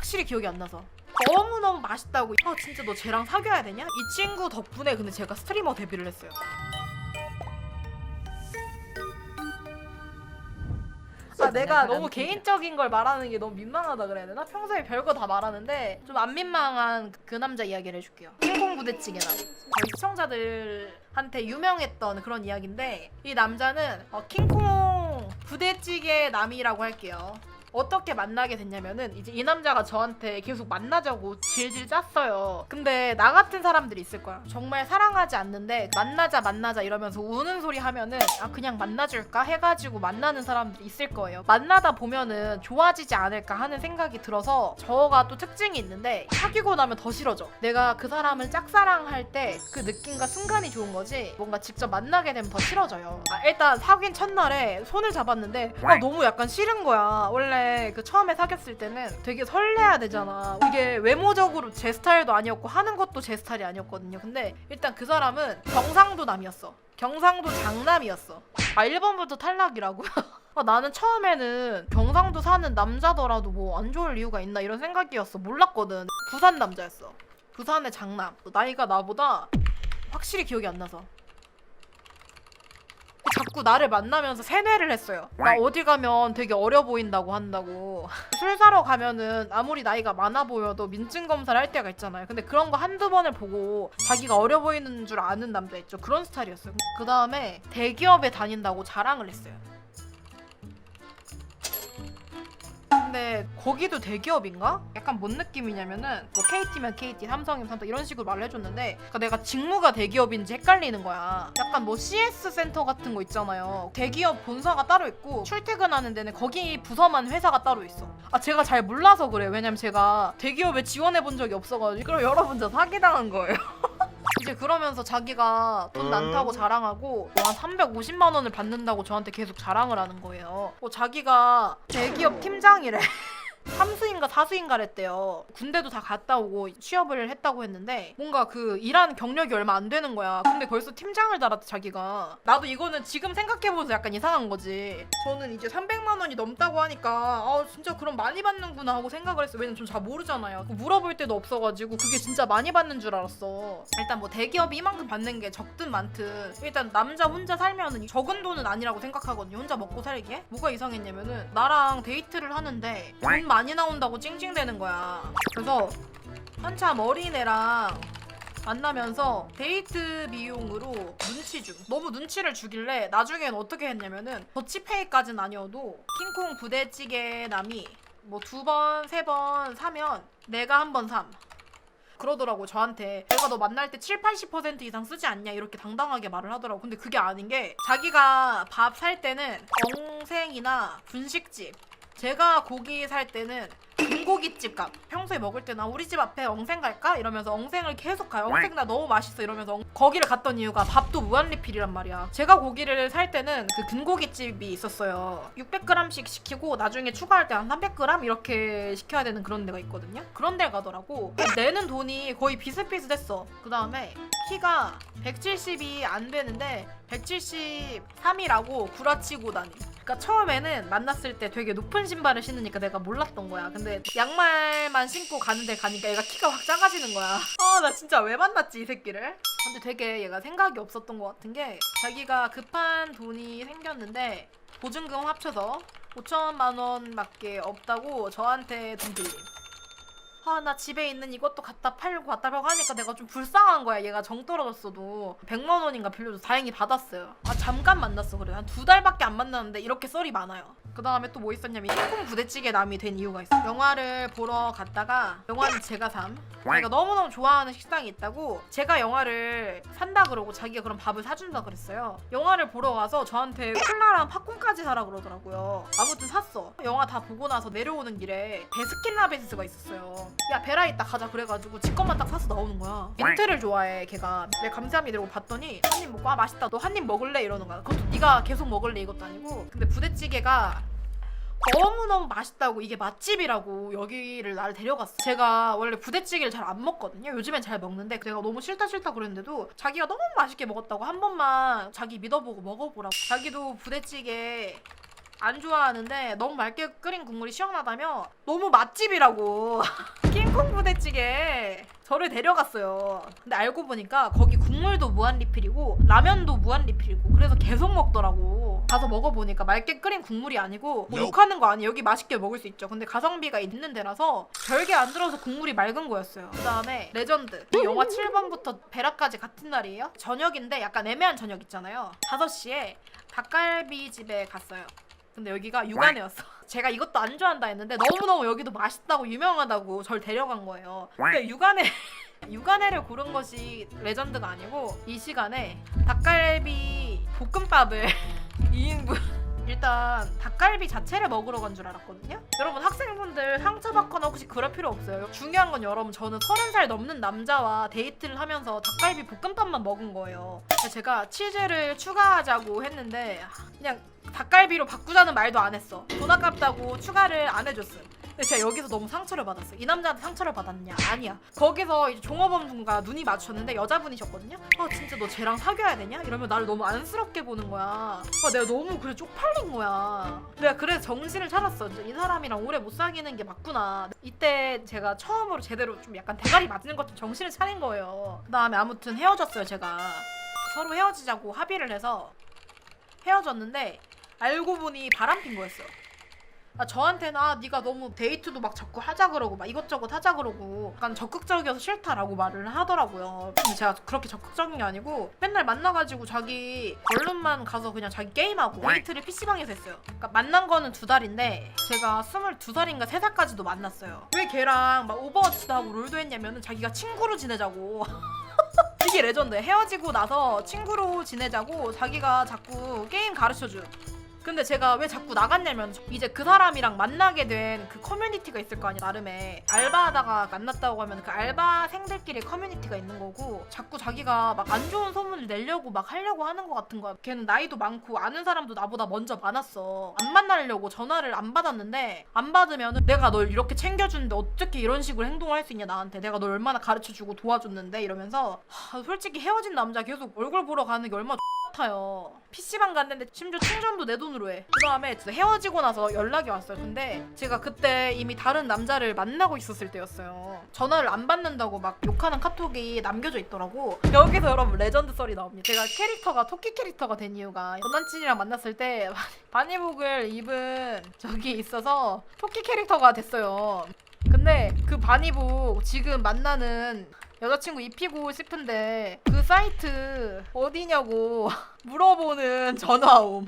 확실히 기억이 안 나서 너무너무 맛있다고 아 진짜 너 쟤랑 사귀어야 되냐? 이 친구 덕분에 근데 제가 스트리머 데뷔를 했어요 아 내가 너무 개인적인 걸 말하는 게 너무 민망하다 그래야 되나? 평소에 별거 다 말하는데 좀 안 민망한 그 남자 이야기를 해줄게요. 킹콩 부대찌개나 저희 시청자들한테 유명했던 그런 이야기인데 이 남자는 어, 킹콩 부대찌개 남이라고 할게요. 어떻게 만나게 됐냐면은 이제 이 남자가 저한테 계속 만나자고 질질 짰어요. 근데 나 같은 사람들이 있을 거야. 정말 사랑하지 않는데 만나자 만나자 이러면서 우는 소리 하면은 아 그냥 만나줄까 해가지고 만나는 사람들이 있을 거예요. 만나다 보면은 좋아지지 않을까 하는 생각이 들어서 저가 또 특징이 있는데 사귀고 나면 더 싫어져. 내가 그 사람을 짝사랑할 때 그 느낌과 순간이 좋은 거지 뭔가 직접 만나게 되면 더 싫어져요. 아, 일단 사귄 첫날에 손을 잡았는데 아, 너무 약간 싫은 거야. 원래 그 처음에 사귀었을 때는 되게 설레야 되잖아. 이게 외모적으로 제 스타일도 아니었고 하는 것도 제 스타일이 아니었거든요. 근데 일단 그 사람은 경상도 남이었어. 경상도 장남이었어. 아 1번부터 탈락이라고요? 아, 나는 처음에는 경상도 사는 남자더라도 뭐 안 좋을 이유가 있나 이런 생각이었어. 몰랐거든. 부산 남자였어. 부산의 장남. 나이가 나보다 확실히 기억이 안 나서. 자꾸 나를 만나면서 세뇌를 했어요. 나 어디 가면 되게 어려 보인다고 한다고. 술 사러 가면은 아무리 나이가 많아 보여도 민증 검사를 할 때가 있잖아요. 근데 그런 거 한두 번을 보고 자기가 어려 보이는 줄 아는 남자 있죠. 그런 스타일이었어요. 그 다음에 대기업에 다닌다고 자랑을 했어요. 근데 거기도 대기업인가? 약간 뭔 느낌이냐면은 뭐 KT면 KT, 삼성이면 삼성 이런 식으로 말을 해줬는데 그러니까 내가 직무가 대기업인지 헷갈리는 거야. 약간 뭐 CS 센터 같은 거 있잖아요. 대기업 본사가 따로 있고 출퇴근하는 데는 거기 부서만 회사가 따로 있어. 아 제가 잘 몰라서 그래요. 왜냐면 제가 대기업에 지원해 본 적이 없어가지고 그럼 여러분 저 사기당한 거예요. 이제 그러면서 자기가 돈 많다고 자랑하고 뭐 한 350만 원을 받는다고 저한테 계속 자랑을 하는 거예요. 뭐 자기가 대기업 팀장이래. 삼수인가 사수인가를 했대요. 군대도 다 갔다 오고 취업을 했다고 했는데 뭔가 그 일한 경력이 얼마 안 되는 거야. 근데 벌써 팀장을 달았대 자기가. 나도 이거는 지금 생각해보면서 약간 이상한 거지. 저는 이제 300만 원이 넘다고 하니까 아 진짜 그럼 많이 받는구나 하고 생각을 했어. 왜냐면 전 잘 모르잖아요. 물어볼 때도 없어가지고 그게 진짜 많이 받는 줄 알았어. 일단 뭐 대기업이 이만큼 받는 게 적든 많든 일단 남자 혼자 살면은 적은 돈은 아니라고 생각하거든요. 혼자 먹고 살기에 뭐가 이상했냐면은 나랑 데이트를 하는데 돈 많이 나온다고 찡찡대는 거야. 그래서 한참 어린 애랑 만나면서 데이트 비용으로 눈치 줌. 너무 눈치를 주길래 나중엔 어떻게 했냐면은 더치페이까지는 아니어도 킹콩 부대찌개 남이 뭐 두 번, 세 번 사면 내가 한 번 삼. 그러더라고 저한테 내가 너 만날 때 7, 80% 이상 쓰지 않냐 이렇게 당당하게 말을 하더라고 근데 그게 아닌 게 자기가 밥 살 때는 엉생이나 분식집 제가 고기 살 때는 금고기집 값 평소에 먹을 때 나 우리 집 앞에 엉생 갈까? 이러면서 엉생을 계속 가요. 엉생 나 너무 맛있어 이러면서 엉- 거기를 갔던 이유가 밥도 무한리필이란 말이야. 제가 고기를 살 때는 그 금고기집이 있었어요. 600g씩 시키고 나중에 추가할 때 한 300g 이렇게 시켜야 되는 그런 데가 있거든요. 그런 데 가더라고. 내는 돈이 거의 비슷비슷했어. 그 다음에 키가 170이 안 되는데 173이라고 구라치고 다니. 그러니까 처음에는 만났을 때 되게 높은 신발을 신으니까 내가 몰랐던 거야. 근데 양말만 신고 가는 데 가니까 얘가 키가 확 작아지는 거야. 아, 나 진짜 왜 만났지, 이 새끼를? 근데 되게 얘가 생각이 없었던 것 같은 게 자기가 급한 돈이 생겼는데 보증금 합쳐서 5천만 원밖에 없다고 저한테 돈 빌림. 아, 나 집에 있는 이것도 갖다 팔고 갖다 팔고 하니까 내가 좀 불쌍한 거야. 얘가 정 떨어졌어도 100만 원인가 빌려줘 다행히 받았어요. 아, 잠깐 만났어. 그래. 한 두 달밖에 안 만났는데 이렇게 썰이 많아요. 그 다음에 또 뭐 있었냐면 콩 부대찌개 남이 된 이유가 있어. 영화를 보러 갔다가 영화는 제가 삼. 제가 너무너무 좋아하는 식당이 있다고 제가 영화를 산다 그러고 자기가 그럼 밥을 사준다 그랬어요. 영화를 보러 가서 저한테 콜라랑 팝콘까지 사라 그러더라고요. 아무튼 샀어. 영화 다 보고 나서 내려오는 길에 베스킨라빈스가 있었어요. 야 베라 있다 가자 그래가지고 지 것만 딱 사서 나오는 거야. 민트를 좋아해 걔가. 내 감사합니다 이러고 봤더니 한 입 먹고 아 맛있다 너 한 입 먹을래 이러는 거야. 그것도 네가 계속 먹을래 이것도 아니고. 근데 부대찌개가 너무너무 맛있다고 이게 맛집이라고 여기를 나를 데려갔어. 제가 원래 부대찌개를 잘 안 먹거든요. 요즘엔 잘 먹는데 제가 너무 싫다 싫다 그랬는데도 자기가 너무 맛있게 먹었다고 한 번만 자기 믿어보고 먹어보라고. 자기도 부대찌개 안 좋아하는데 너무 맑게 끓인 국물이 시원하다며 너무 맛집이라고 킹콩 부대찌개 저를 데려갔어요. 근데 알고 보니까 거기 국물도 무한 리필이고 라면도 무한 리필이고 그래서 계속 먹더라고. 가서 먹어보니까 맑게 끓인 국물이 아니고 뭐 욕하는 거 아니에요. 여기 맛있게 먹을 수 있죠. 근데 가성비가 있는 데라서 별게 안 들어서 국물이 맑은 거였어요. 그 다음에 레전드. 이 영화 7번부터 베라까지 같은 날이에요. 저녁인데 약간 애매한 저녁 있잖아요. 5시에 닭갈비 집에 갔어요. 근데 여기가 육안회였어. 제가 이것도 안 좋아한다 했는데 너무너무 여기도 맛있다고 유명하다고 절 데려간 거예요. 근데 육안회 육안회를 고른 것이 레전드가 아니고 이 시간에 닭갈비 볶음밥을 2인분 일단 닭갈비 자체를 먹으러 간 줄 알았거든요. 여러분 학생분들 상처받거나 혹시 그럴 필요 없어요. 중요한 건 여러분 저는 30살 넘는 남자와 데이트를 하면서 닭갈비 볶음밥만 먹은 거예요. 제가 치즈를 추가하자고 했는데 그냥 닭갈비로 바꾸자는 말도 안 했어. 돈 아깝다고 추가를 안 해줬음. 근데 제가 여기서 너무 상처를 받았어요. 이 남자한테 상처를 받았냐? 아니야. 거기서 이제 종업원 분과 눈이 마주쳤는데 여자분이셨거든요. 아 진짜 너 쟤랑 사귀어야 되냐? 이러면 나를 너무 안쓰럽게 보는 거야. 아 내가 너무 그래 쪽팔린 거야. 내가 그래서 정신을 차렸어. 이 사람이랑 오래 못 사귀는 게 맞구나. 이때 제가 처음으로 제대로 좀 약간 대가리 맞는 것좀 정신을 차린 거예요. 그 다음에 아무튼 헤어졌어요 제가. 서로 헤어지자고 합의를 해서 헤어졌는데 알고 보니 바람핀 거였어. 아, 저한테는 아, 네가 너무 데이트도 막 자꾸 하자 그러고 막 이것저것 하자 그러고 약간 적극적이어서 싫다라고 말을 하더라고요. 근데 제가 그렇게 적극적인 게 아니고 맨날 만나가지고 자기 얼른만 가서 그냥 자기 게임하고 데이트를 PC방에서 했어요. 그러니까 만난 거는 두 달인데 제가 22살인가 3살까지도 만났어요. 왜 걔랑 막 오버워치도 하고 롤도 했냐면은 자기가 친구로 지내자고 이게 레전드 헤어지고 나서 친구로 지내자고 자기가 자꾸 게임 가르쳐줘 근데 제가 왜 자꾸 나갔냐면 이제 그 사람이랑 만나게 된 그 커뮤니티가 있을 거 아니야 나름의. 알바하다가 만났다고 하면 그 알바생들끼리 커뮤니티가 있는 거고 자꾸 자기가 막 안 좋은 소문을 내려고 막 하려고 하는 것 같은 거야. 걔는 나이도 많고 아는 사람도 나보다 먼저 많았어. 안 만나려고 전화를 안 받았는데 안 받으면 내가 널 이렇게 챙겨주는데 어떻게 이런 식으로 행동을 할 수 있냐 나한테. 내가 널 얼마나 가르쳐주고 도와줬는데 이러면서 하, 솔직히 헤어진 남자 계속 얼굴 보러 가는 게 얼마나 같아요. PC방 갔는데 심지어 충전도 내 돈으로 해. 그 다음에 헤어지고 나서 연락이 왔어요. 근데 제가 그때 이미 다른 남자를 만나고 있었을 때였어요. 전화를 안 받는다고 막 욕하는 카톡이 남겨져 있더라고. 여기서 여러분 레전드 썰이 나옵니다. 제가 캐릭터가 토끼 캐릭터가 된 이유가 전 남친이랑 만났을 때 바니복을 입은 적이 있어서 토끼 캐릭터가 됐어요. 근데 그 바니복 지금 만나는 여자친구 입히고 싶은데 그 사이트 어디냐고 물어보는 전화옴.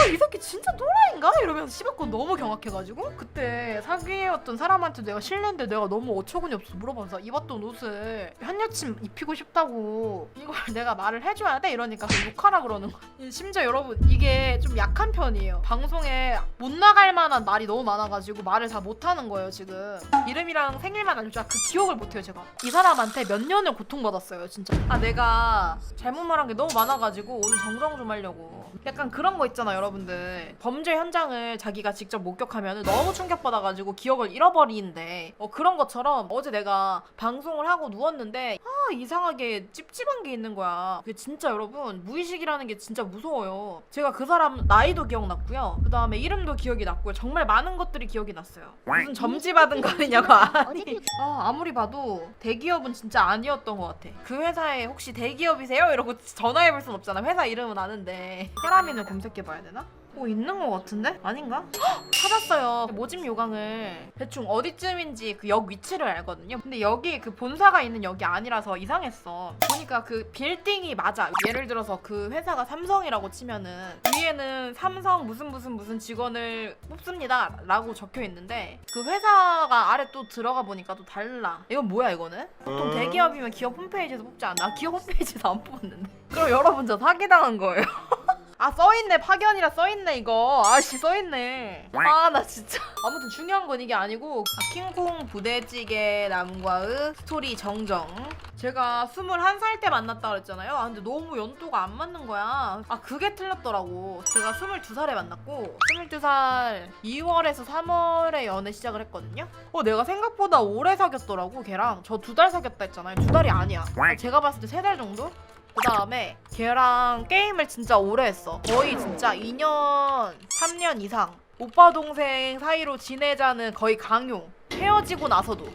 아, 이 새끼 진짜 또라이인가? 이러면서 씹었고 너무 경악해가지고 그때 사귀었던 사람한테 내가 실례인데 내가 너무 어처구니 없어 물어봐서 입었던 옷을 현 여친 입히고 싶다고 이걸 내가 말을 해줘야 돼? 이러니까 그 욕하라 그러는 거야. 심지어 여러분 이게 좀 약한 편이에요. 방송에 못 나갈 만한 말이 너무 많아가지고 말을 다 못하는 거예요 지금. 이름이랑 생일만 알려줘야 그 기억을 못해요 제가. 이 사람한테 몇 년을 고통받았어요 진짜. 아 내가 잘못 말한 게 너무 많아가지고 오늘 정정 좀 하려고. 약간 그런 거 있잖아 여러분 들 범죄 현장을 자기가 직접 목격하면 너무 충격받아가지고 기억을 잃어버리는데 어, 그런 것처럼 어제 내가 방송을 하고 누웠는데 아 이상하게 찝찝한 게 있는 거야. 그게 진짜 여러분 무의식이라는 게 진짜 무서워요. 제가 그 사람 나이도 기억났고요. 그 다음에 이름도 기억이 났고요. 정말 많은 것들이 기억이 났어요. 무슨 점지 받은 거 아니냐고. 아니 아, 아무리 봐도 대기업은 진짜 아니었던 것 같아. 그 회사에 혹시 대기업이세요? 이러고 전화해볼 순 없잖아. 회사 이름은 아는데. 테라민을 검색해봐야 되나? 뭐 있는 것 같은데? 아닌가? 헉! 찾았어요. 모집 요강을 대충 어디쯤인지 그 역 위치를 알거든요. 근데 여기 그 본사가 있는 역이 아니라서 이상했어. 보니까 그 빌딩이 맞아. 예를 들어서 그 회사가 삼성이라고 치면은 위에는 삼성 무슨 무슨 무슨 직원을 뽑습니다. 라고 적혀 있는데 그 회사가 아래 또 들어가 보니까 또 달라. 이건 뭐야 이거는? 보통 대기업이면 기업 홈페이지에서 뽑지 않나? 기업 홈페이지에서 안 뽑았는데. 그럼 여러분 저 사기당한 거예요. 아 써있네. 파견이라 써있네 이거. 아씨 써있네. 아 나 진짜. 아무튼 중요한 건 이게 아니고 아, 킹콩 부대찌개 남과의 스토리 정정. 제가 21살 때 만났다 그랬잖아요. 아 근데 너무 연도가 안 맞는 거야. 아 그게 틀렸더라고. 제가 22살에 만났고 22살 2월에서 3월에 연애 시작을 했거든요. 어 내가 생각보다 오래 사귀었더라고 걔랑. 저 두 달 사귀었다 했잖아요. 두 달이 아니야. 아, 제가 봤을 때 세 달 정도? 그 다음에 걔랑 게임을 진짜 오래 했어. 거의 진짜 2년, 3년 이상. 오빠 동생 사이로 지내자는 거의 강요. 헤어지고 나서도.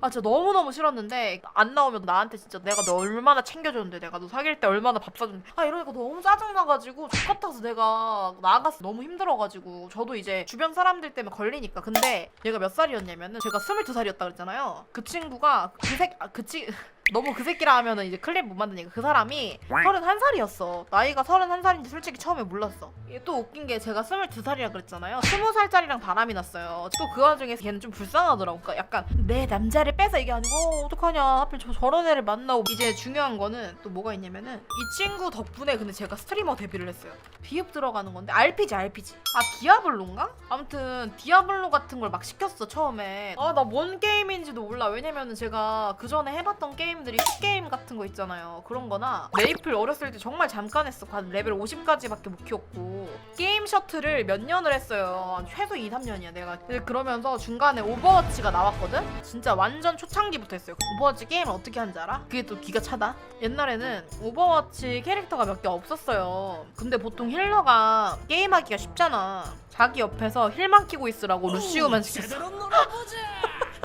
아 진짜 너무너무 싫었는데 안 나오면 나한테 진짜 내가 너 얼마나 챙겨줬는데 내가 너 사귈 때 얼마나 밥 사줬는데 아 이러니까 너무 짜증나가지고 X같아서 내가 나가서 너무 힘들어가지고 저도 이제 주변 사람들 때문에 걸리니까 근데 얘가 몇 살이었냐면은 제가 22살이었다 그랬잖아요 그 친구가 그새그치 너무 그 새끼라 하면은 이제 클립 못 만드니까 그 사람이 31살이었어. 나이가 31살인지 솔직히 처음에 몰랐어. 이게 또 웃긴 게 제가 22살이라 그랬잖아요. 20살짜리랑 바람이 났어요. 또 그 와중에 걔는 좀 불쌍하더라고. 그러니까 약간 내 남자를 빼서 이게 아니고 어, 어떡하냐. 하필 저 저런 애를 만나고 이제 중요한 거는 또 뭐가 있냐면은 이 친구 덕분에 근데 제가 스트리머 데뷔를 했어요. 비읍 들어가는 건데 RPG RPG. 아 디아블로인가? 아무튼 디아블로 같은 걸 막 시켰어 처음에. 아 나 뭔 게임인지도 몰라. 왜냐면은 제가 그 전에 해봤던 게임 들이 게임 같은 거 있잖아요. 그런 거나 메이플 어렸을 때 정말 잠깐 했어. 한 레벨 50까지밖에 못 키웠고 게임 셔틀을 몇 년을 했어요. 최소 2, 3년이야 내가. 그러면서 중간에 오버워치가 나왔거든. 진짜 완전 초창기부터 했어요. 오버워치 게임을 어떻게 하는지 알아? 그게 또 기가 차다. 옛날에는 오버워치 캐릭터가 몇 개 없었어요. 근데 보통 힐러가 게임하기가 쉽잖아. 자기 옆에서 힐만 키고 있으라고 루시우만 시켰어.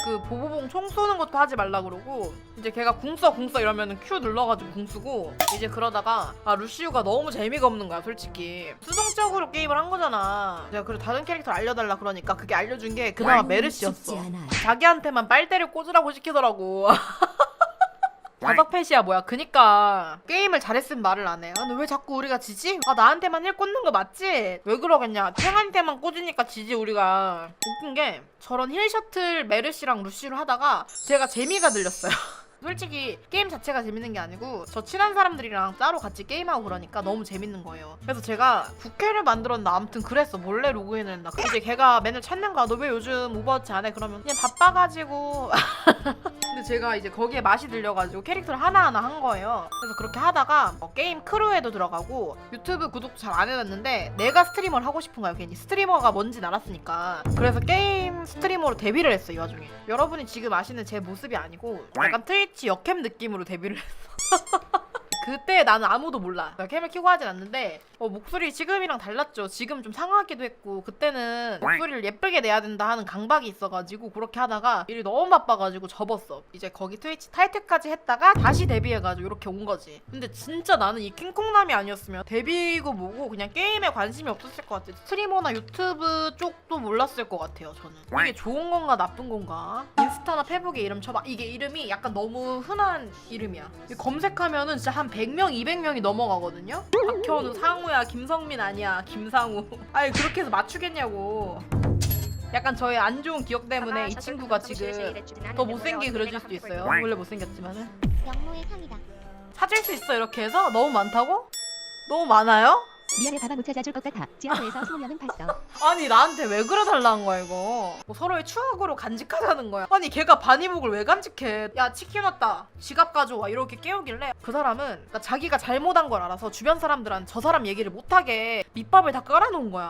그 보보봉 총 쏘는 것도 하지 말라 그러고 이제 걔가 궁써 궁써 이러면은 Q 눌러가지고 궁 쓰고 이제 그러다가 아 루시우가 너무 재미가 없는 거야 솔직히. 수동적으로 게임을 한 거잖아. 내가 그래 다른 캐릭터를 알려달라 그러니까 그게 알려준 게 그나마 메르시였어. 자기한테만 빨대를 꽂으라고 시키더라고 펫이야 뭐야. 그니까 게임을 잘했으면 말을 안 해 아, 근데 왜 자꾸 우리가 지지? 아 나한테만 힐 꽂는 거 맞지? 왜 그러겠냐? 탱한테만 꽂으니까 지지 우리가. 웃긴 게 저런 힐 셔틀 메르시랑 루시를 하다가 제가 재미가 들렸어요 솔직히 게임 자체가 재밌는 게 아니고 저 친한 사람들이랑 따로 같이 게임하고 그러니까 너무 재밌는 거예요. 그래서 제가 부캐를 만들었나 아무튼 그랬어. 몰래 로그인을 했나. 근데 걔가 맨날 찾는 거야. 너 왜 요즘 오버워치 안 해? 그러면 그냥 바빠가지고. 근데 제가 이제 거기에 맛이 들려가지고 캐릭터를 하나하나 한 거예요. 그래서 그렇게 하다가 뭐 게임 크루에도 들어가고 유튜브 구독도 잘 안 해놨는데 내가 스트리머를 하고 싶은 거야 괜히 스트리머가 뭔진 알았으니까 그래서 게임 스트리머로 데뷔를 했어 이 와중에 여러분이 지금 아시는 제 모습이 아니고 약간 트위 치 역캠 느낌으로 데뷔를 했어 그때 나는 아무도 몰라. 나 캠을 켜고 하진 않는데 어, 목소리 지금이랑 달랐죠. 지금 좀 상하기도 했고 그때는 목소리를 예쁘게 내야 된다 하는 강박이 있어가지고 그렇게 하다가 일이 너무 바빠가지고 접었어. 이제 거기 트위치 타이틀까지 했다가 다시 데뷔해가지고 이렇게 온 거지. 근데 진짜 나는 이 킹콩남이 아니었으면 데뷔고 뭐고 그냥 게임에 관심이 없었을 것 같아. 스트리머나 유튜브 쪽도 몰랐을 것 같아요. 저는 이게 좋은 건가 나쁜 건가? 인스타나 페북에 이름 쳐봐. 이게 이름이 약간 너무 흔한 이름이야. 검색하면은 진짜 한 100명, 200명이 넘어가거든요. 박현우, 상우야, 김성민 아니야, 김상우. 아니 그렇게 해서 맞추겠냐고. 약간 저의 안 좋은 기억 때문에 이 친구가 지금 더 못생기게 그려질 수도 있어요. 원래 못생겼지만은 상이다. 찾을 수 있어 이렇게 해서 너무 많다고? 너무 많아요? 미안해 밥아 못 찾아줄 것 같아. 지하철에서 20명은 봤어. 아니 나한테 왜 그래 달라는 거야 이거? 뭐 서로의 추억으로 간직하자는 거야. 아니 걔가 반이복을 왜 간직해? 야 치킨 왔다. 지갑 가져와. 이렇게 깨우길래. 그 사람은 그러니까 자기가 잘못한 걸 알아서 주변 사람들한테 저 사람 얘기를 못하게 밑밥을 다 깔아놓은 거야